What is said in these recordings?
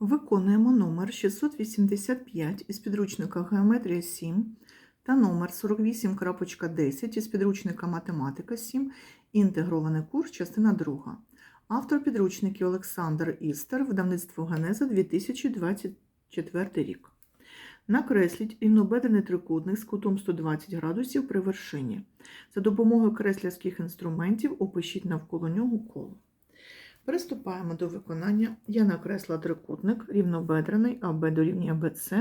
Виконуємо номер 685 із підручника Геометрія 7 та номер 48.10 із підручника Математика 7, інтегрований курс, частина 2. Автор підручників Олександр Істер, видавництво Генеза 2024 рік. Накресліть рівнобедрений трикутник з кутом 120 градусів при вершині. За допомогою креслярських інструментів опишіть навколо нього коло. Приступаємо до виконання. Я накресла трикутник рівнобедрений АБ дорівнює БЦ.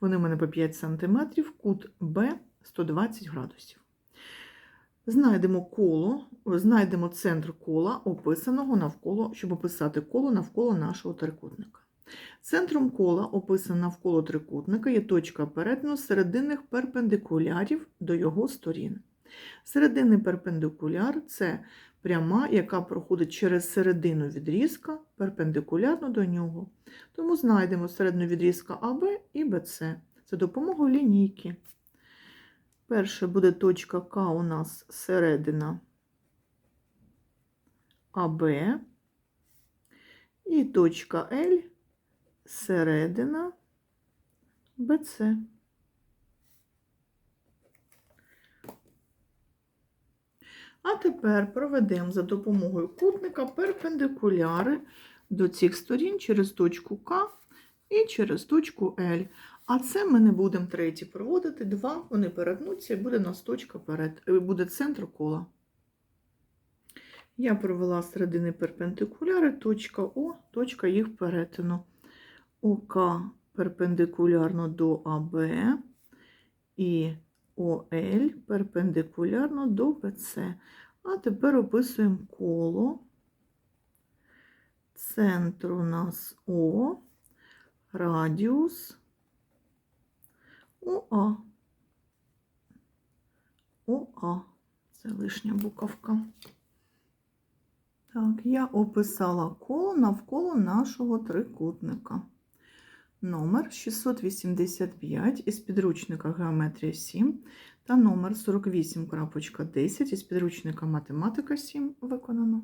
Вони в мене по 5 см, кут Б 120 градусів. Знайдемо коло, знайдемо центр кола, описаного навколо, щоб описати коло навколо нашого трикутника. Центром кола, описана навколо трикутника, є точка перетину серединних перпендикулярів до його сторін. Серединний перпендикуляр це пряма, яка проходить через середину відрізка перпендикулярно до нього. Тому знайдемо середину відрізка АБ і БЦ за допомогою лінійки. Перше буде точка К у нас середина АБ і точка Л середина БЦ. А тепер проведемо за допомогою кутника перпендикуляри до цих сторін через точку К і через точку Л. А це ми не будемо треті проводити. Два, вони перетнуться і буде нас точка перед, е, буде центр кола. Я провела середини перпендикуляри, точка О, точка їх перетину. ОК перпендикулярно до АБ і ОЛ перпендикулярно до БЦ. А тепер описуємо коло. Центр у нас О, радіус ОА. ОА. Це лишня буковка. Так, я описала коло навколо нашого трикутника. Номер 685 із підручника Геометрія 7 та номер 48.10 із підручника Математика 7 виконано.